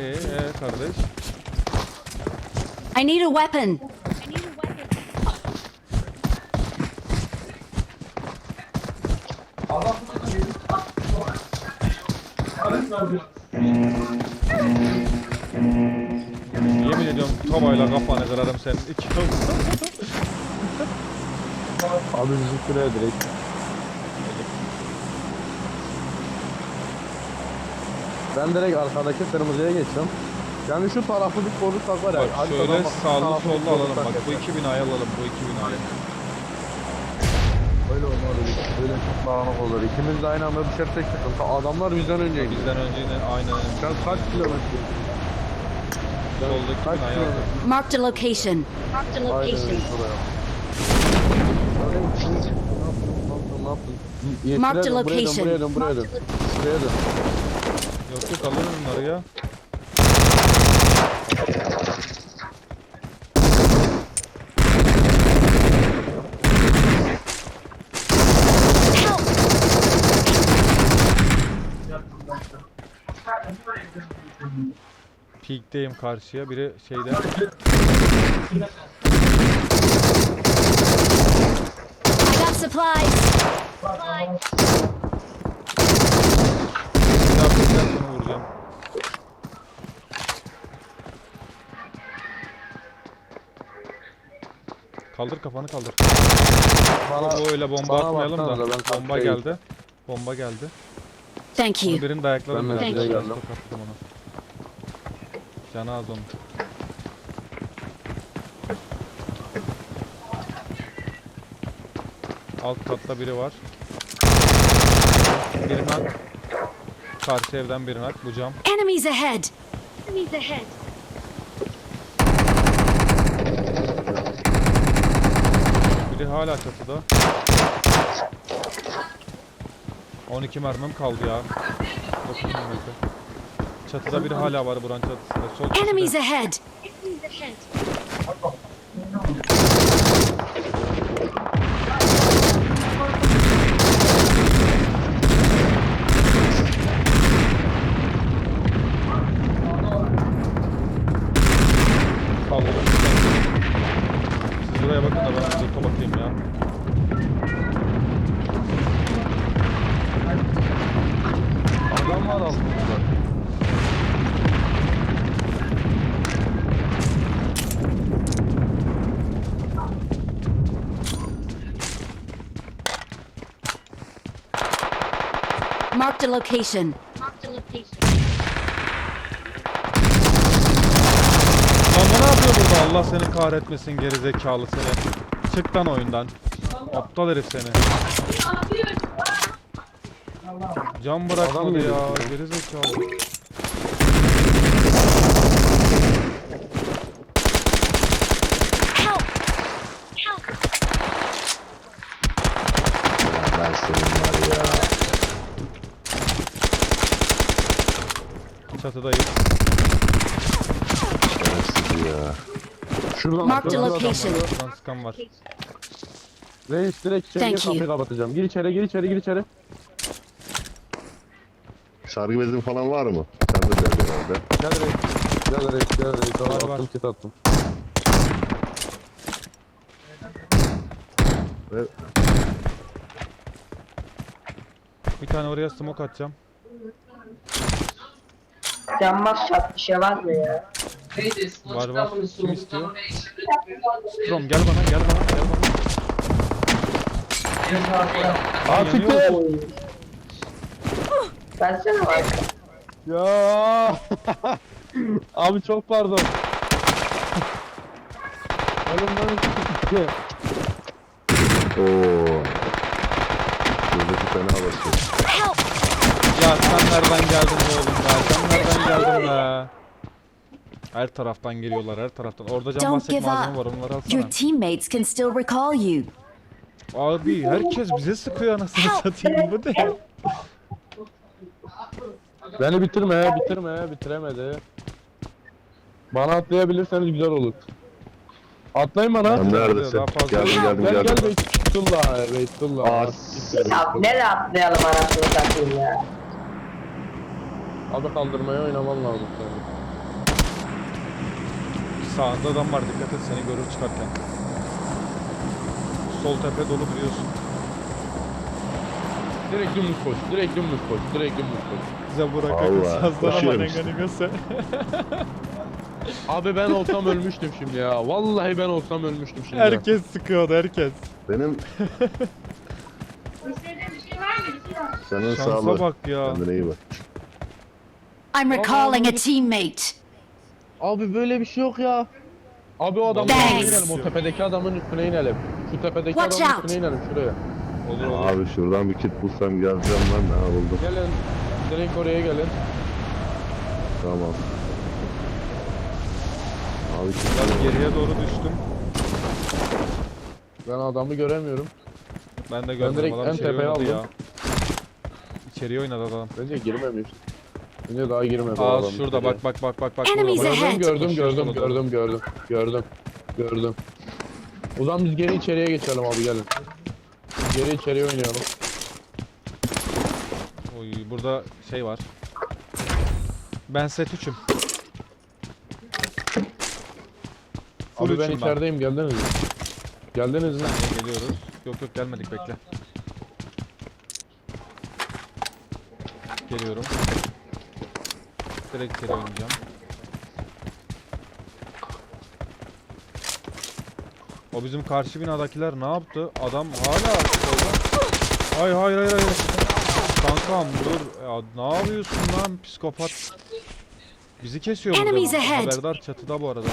Ee, ee kardeş. I need a weapon. Yemin ediyorum tavayla kafanı kırarım senin. İki Abi bizim şuraya direkt. Ben direkt arkadaki kırmızıya geçtim. Yani şu tarafı bir korursak var ya. Bak haritadan şöyle sağlı sollu alalım bak. Bu yeter. iki binayı alalım bu iki binayı. Öyle olmalı. Öyle çok dağınık olur. İkimiz de aynı anda düşersek sıkıntı. Adamlar bizden önce gidiyor. Bizden önce yine aynı Sen kaç kilometre? soldaki Kaç kilometre? aldım. Marked a location. A Aynen location. öyle şuraya. Öyle mi? Ne yaptın? Ne yaptın? Ne yaptın? Mark the dön, buraya dön, location. Buraya dön, buraya dön. Buraya dön. Yok yok alırım bunları ya. Peak'teyim karşıya. Biri şeyde. I got supplies. Bir daha peak'ten seni vuracağım. Kaldır kafanı kaldır. Bana, Bu öyle bomba bana atmayalım da. ben Bomba geldi. Bomba geldi. Thank Onu you. birinin dayakları Ben biraz. de biraz geldim. onu. Canı az onun. Alt katta biri var. Birini hak. Karşı evden birini hak. Bu cam. Enemies ahead. Enemies ahead. Biri hala çatıda. 12 mermim kaldı ya. 9 mermisi. Çatıda biri hala var buranın çatısında. Sol köşede. Enemies ahead. Enemies ahead. Kaldırın. Siz buraya bakın da ben zırha bakayım ya. Adam var altımızda. Marked a location. Marked a location. Lan ne yapıyor burada? Allah seni kahretmesin gerizekalı seni. Çık lan oyundan. Aptal herif seni. Can bırakmadı ya. Help! Help! Ben senin var ya. Çatıdayız. Şerefsiz ya. Şuradan Marked a şuradan location. adam. Buradan sıkan var. Reis direkt içeri Thank gir kapıyı you. kapatacağım. Gir içeri gir içeri gir içeri. Sargı bezin falan var mı? Sende de herhalde. Gel reis. Gel reis gel reis. Al, Var, attım var. kit attım. Ve Bir tane oraya smoke atacağım. Yanmaz şart bir şey var mı ya? Var var. Kim istiyor? Strom gel bana gel bana gel bana. Aa siktir. Ben sana var. Ya. Abi çok pardon. Elimden çıktı. ooo. Buradaki fena basıyor. Ya sen nereden geldin be oğlum be? Sen nereden geldin be? Her taraftan geliyorlar her taraftan. Orada can Don't basacak give malzeme var up. onları Your alsana. teammates can still recall you. Abi herkes bize sıkıyor anasını satayım bu ne? Beni bitirme, bitirme, bitiremedi. Bana atlayabilirseniz güzel olur. Atlayın bana. Lan neredesin? Daha fazla- Geldim geldim Gel gel geldim. Beytullah, Beytullah. Ya nereye atlayalım anasını satayım ya? Abi kaldırmaya oynaman lazım senin. Sağında adam var dikkat et seni görür çıkarken. Sol tepe dolu biliyorsun. Direkt dümdüz koş. Direkt dümdüz koş. Direkt dümdüz koş. Bize bırakın Allah, sazlana koşuyorum işte. manengani göster. Abi ben olsam ölmüştüm şimdi ya. Vallahi ben olsam ölmüştüm şimdi. herkes sıkıyordu herkes. Benim bir şey var mı? Bir şey var. canın Şansa sağlığı. bak ya. Kendine iyi bak. I'm recalling a teammate. Abi böyle bir şey yok ya. Abi o adamın Thanks. üstüne inelim. O tepedeki adamın üstüne inelim. Şu tepedeki Watch adamın out. üstüne inelim şuraya. Olur olur. Abi şuradan bir kit bulsam geleceğim lan. Ha buldum. Gelin. Direkt oraya gelin. Tamam. Abi kit Biraz geriye doğru düştüm. Ben adamı göremiyorum. Ben de görmedim direkt adam en içeri tepeye oynadı ya. aldım. İçeriye oynadı adam. Bence girmemiş. Bence daha girmedi. Aa adam şurada bak bak bak bak bak. Enemies burada, ahead. Gördüm gördüm gördüm gördüm gördüm. Gördüm. Gördüm. O zaman biz geri içeriye geçelim abi gelin. Geri içeriye oynayalım. Oy burada şey var. Ben set 3'üm. Full Abi ben içerideyim geldiniz mi? Geldiniz mi? Geliyoruz. Yok yok gelmedik bekle. Geliyorum. Direkt içeri oynayacağım. O bizim karşı binadakiler ne yaptı? Adam hala orada. Hayır hayır hayır hayır. Kankam dur. Ya, ne yapıyorsun lan psikopat? Bizi kesiyor burada. Enemies ahead. Haberdar çatıda bu arada.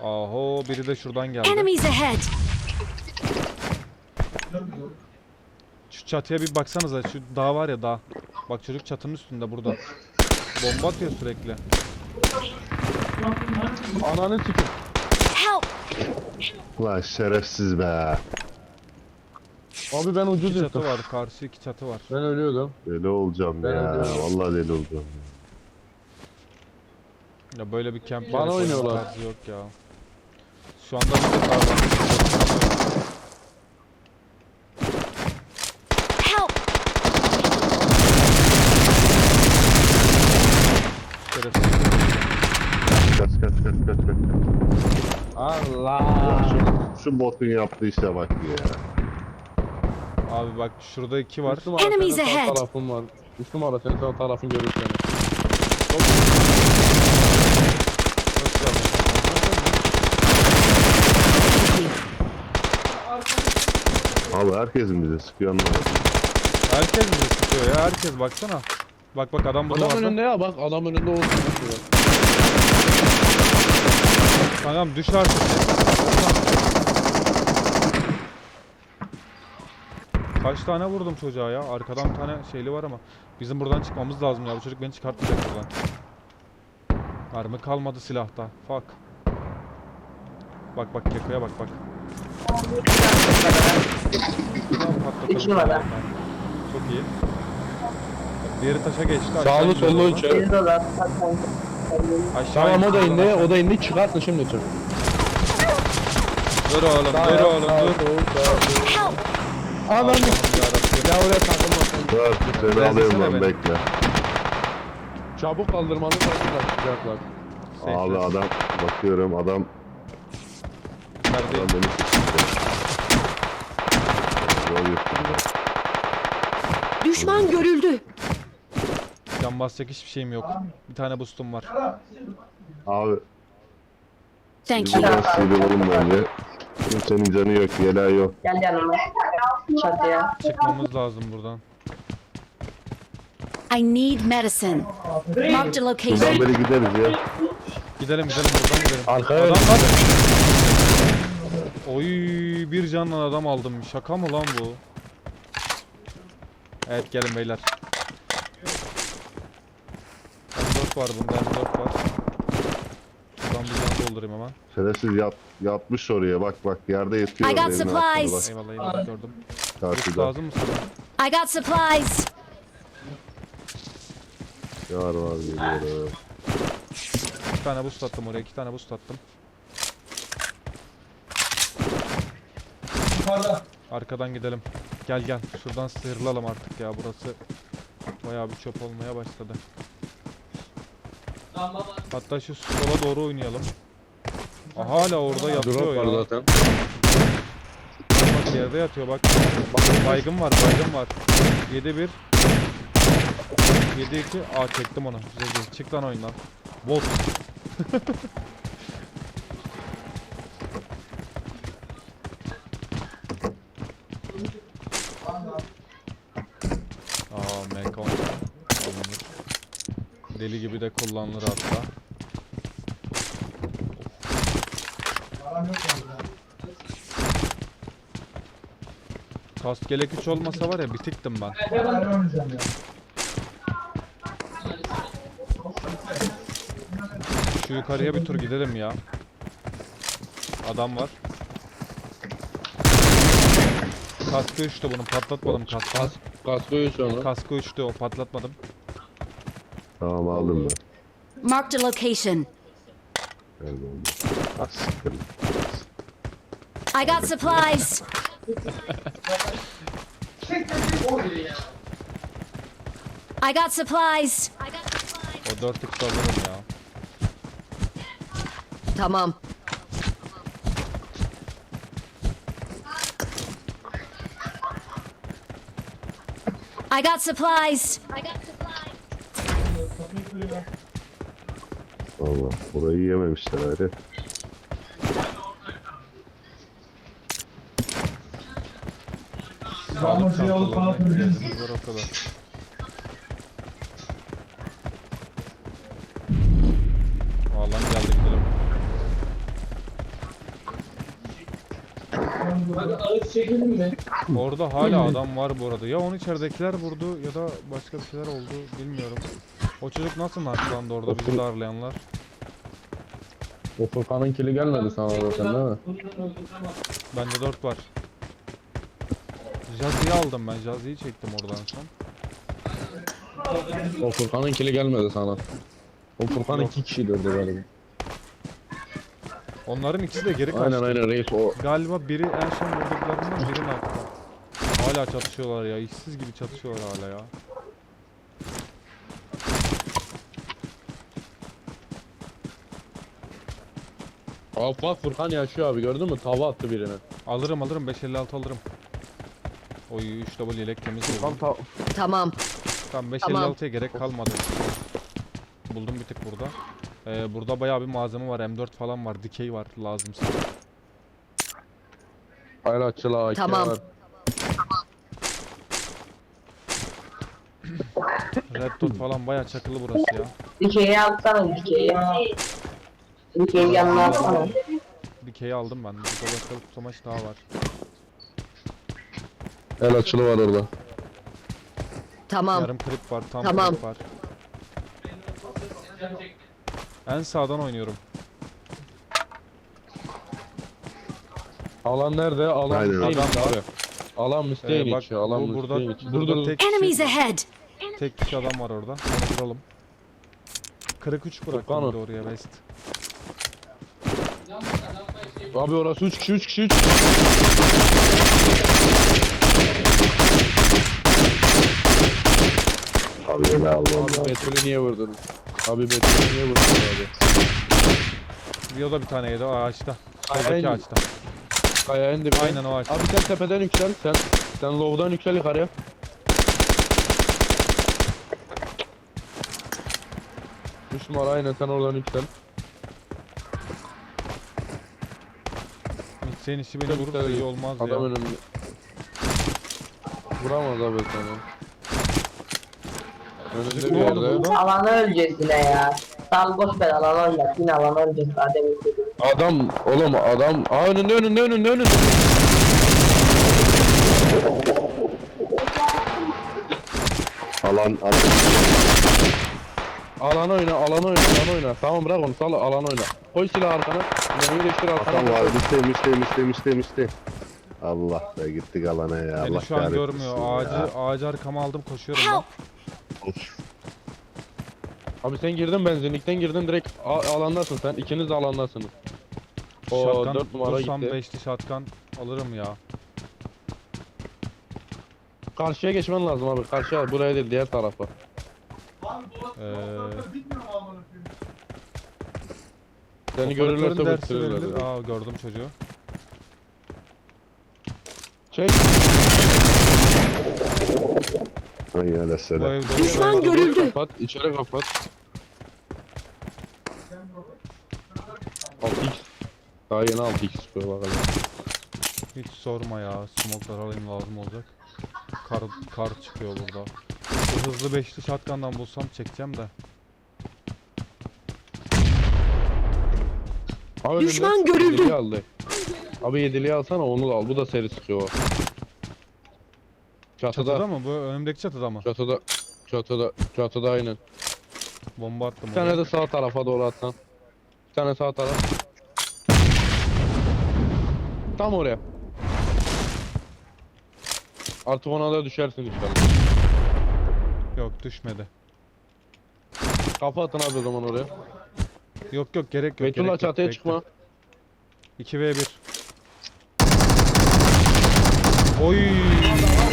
Aho biri de şuradan geldi. Enemies ahead. Şu çatıya bir baksanıza şu dağ var ya dağ. Bak çocuk çatının üstünde burada. Bomba atıyor sürekli. Ananı sikim. Help! Lan şerefsiz be. Abi ben ucuz İki çatı yırttım. var karşı iki çatı var. Ben ölüyordum. Deli olacağım Ben ya. öldüm. Vallahi deli olacağım. Ya böyle bir camp Bana oynuyorlar. tarzı yok ya. Şu anda bir de. Help! Şerefsiz. Kaç kaç kaç kaç kaç. Allah. Şu, şu botun yaptığı işe bak ya. Abi bak şurada iki var. Enemies senin sağ ahead. tarafın var. Üç numara senin sağ tarafın görür seni. Abi herkesin bize sıkıyor anlamadım. Herkes bizi sıkıyor ya herkes baksana. Bak bak adam burada Adam vardı. önünde ya bak adam önünde olsun. Kankam düş artık. Kaç tane vurdum çocuğa ya? Arkadan bir tane şeyli var ama. Bizim buradan çıkmamız lazım ya. Bu çocuk beni çıkartmayacak buradan. Mermi kalmadı silahta. Fuck. Bak bak Keko'ya bak bak. İki numara. Çok iyi. Diğeri taşa geçti. Sağlı sollu oradan. Aşağı Tamam o da indi. o da indi. Çıkartın şimdi çık. Dur oğlum, dur oğlum, dur. Allah'ım yarabbim. Ya oraya takılmasın. Dur seni alıyorum ben beni. bekle. Çabuk kaldırmalı. Safe Abi adam bakıyorum adam Nerede? adam beni. Yol. Düşman görüldü. Can basacak hiçbir şeyim yok. Bir tane boostum var. Abi Thank you. buradan sıyrılalım bence. Kimsenin canı yok, yela yok. Gel yanıma. Çatıya. Çıkmamız lazım buradan. I need medicine. Marked a Buradan location. beri gideriz ya. Gidelim gidelim buradan gidelim. Arkaya Adam var. Oy bir canla adam aldım. Şaka mı lan bu? Evet gelin beyler. M4 var bunda M4 var. Buradan bir can doldurayım hemen. Şerefsiz yat, yatmış oraya bak bak yerde yatıyor. I got supplies. Eyvallah eyvallah gördüm. Bak Boost karşıda. lazım mı sana? I got supplies. Yar var geliyor. İki tane boost attım oraya. iki tane boost attım. Arkadan gidelim. Gel gel. Şuradan sıyrılalım artık ya. Burası bayağı bir çöp olmaya başladı. Hatta şu sola doğru oynayalım. Aa, hala orada yatıyor Drop var ya. zaten. Bak yerde yatıyor bak. Bak baygın var baygın var. 7-1. 7-2. Aa çektim onu. Güzel güzel. Çık lan oyundan. Bot. Deli gibi de kullanılır hatta. Kast gelek 3 olmasa var ya bitiktim ben. Şu yukarıya bir tur gidelim ya. Adam var. Kaskı uçtu bunu patlatmadım kaskı. Kas, kaskı üç onu. Kaskı uçtu o patlatmadım. Tamam aldım ben. Marked a location. Nerede oldu? Ah, siktir. I got supplies. I got supplies. I got supplies. O 4x alırım ya. Tamam. I got supplies. I got Allah burayı yememişler hadi. O kadar. Alan geldi gidelim. Orada hala adam var bu arada. Ya onu içeridekiler vurdu ya da başka bir şeyler oldu bilmiyorum. O çocuk nasıl naklandı orada bizi darlayanlar? O Furkan'ın kili gelmedi sana zaten değil mi? Bende 4 var. Jazzy'yi aldım ben. Jazzy'yi çektim oradan son. O Furkan'ın kili gelmedi sana. O Furkan Yok. iki kişiydi galiba. Onların ikisi de geri kaçtı. Aynen aynen reis o. Galiba biri en son vurduklarından biri nakta. Hala çatışıyorlar ya. işsiz gibi çatışıyorlar hala ya. Abi bak Furkan yaşıyor abi gördün mü? Tava attı birine. Alırım alırım 556 alırım. Oy 3 double yelek temiz Furkan oldu. ta Tamam. Tamam Tamam. 556'ya gerek kalmadı. Buldum bir tık burada. Ee, burada bayağı bir malzeme var. M4 falan var. Dikey var lazımsa. Hayratçılar AK Tamam. var. Red dot falan bayağı çakılı burası ya. Dikeyi alsana dikeyi. Dikeyi yanına alsana. Dikey'i aldım ben. Burada başka bir tutamaç daha var. El açılı var orada. Tamam. Yarım klip var. Tam Tamam. klip var. En sağdan oynuyorum. Alan nerede? Alan Aynen. Müsteğin Adam abi. Alan Müsteğin Ee, bak, içi. Alan bu burada- Müsteğin içi. burada Dur dur. tek- Enemies ahead. Tek kişi adam var orada. Onu vuralım. 43 bıraktım Furkan bir de oraya West. Abi orası 3 kişi 3 kişi 3 Abi ben almam Abi lazım. Betül'ü niye vurdunuz? Abi Betül'ü niye vurdunuz abi? Rio da bir tane yedi o ağaçta. Aynen. Soldaki ağaçta. Kaya indi bir. Aynen o ağaçta. Abi sen tepeden yüksel. Sen sen low'dan yüksel yukarıya. Üç numara aynen sen oradan yüksel. Senin işi beni vurursa iyi olmaz Adam ya. önümde. Vuramaz abi seni. Önünde bir Ne oldu yerde. burada? Alanı öleceğiz yine ya. Sal boş ver alanı oynat. Yine alanı öleceğiz zaten. Adam oğlum adam. Aa önünde önünde önünde önünde. Alan alan. Alan oyna alan oyna alan oyna. Tamam bırak onu sal alan oyna. Koy silahı arkana. Mermiyi değiştir arkana. Adam var. Miste miste miste miste miste. Allah be gittik alana ya. Allah Beni şu an kahretmesin görmüyor. ya. Ağacı, ağacı arkama aldım koşuyorum ben. Help. Of. Abi sen girdin benzinlikten girdin direkt a- alandasın sen. İkiniz de alandasınız. O Shotgun 4 numara gitti. 95'li shotgun alırım ya. Karşıya geçmen lazım abi. Karşıya buraya değil diğer tarafa. Ee, Seni operatörün görürlerse dersi bitirirler. verilir. Aa gördüm çocuğu. Çek. Ay ya Bu evde Düşman görüldü. Kapat, içeri kapat. 6x. Daha yeni 6x çıkıyor bakalım. hiç sorma ya. Smoke'lar alayım lazım olacak. Kar, kar çıkıyor burada. Hızlı beşli shotgun'dan bulsam çekeceğim de. Abi Düşman görüldü. yediliği aldı. Abi yediliği alsana onu da al. Bu da seri sıkıyor. o. Çatıda. Çatıda mı? Bu önümdeki çatıda mı? Çatıda. Çatıda. Çatıda aynen. Bomba attım. Bir tane oraya. de sağ tarafa doğru atsan. Bir tane sağ taraf. Tam oraya. Artık ona da düşersin inşallah. Yok düşmedi. Kafa atın abi o zaman oraya. Yok yok gerek yok. Beytullah gerek yok, çatıya bekle. çıkma. 2v1. Oy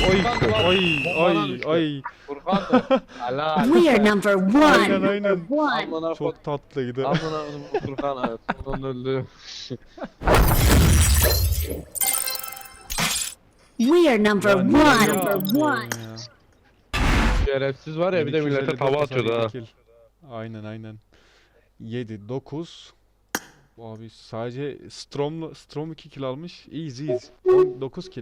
oy oy oy oy. Furkan. Helal. We are number Aynen one. aynen. Amına Çok tatlıydı. Amına Furkan evet. Sonunda öldü. We are number Ya ne one. Şerefsiz var ya bir de millete 1259 tava atıyordu ha. kill. Aynen aynen. 7 9 Abi sadece Strom Strom 2 kill almış. Easy easy. 9 kill.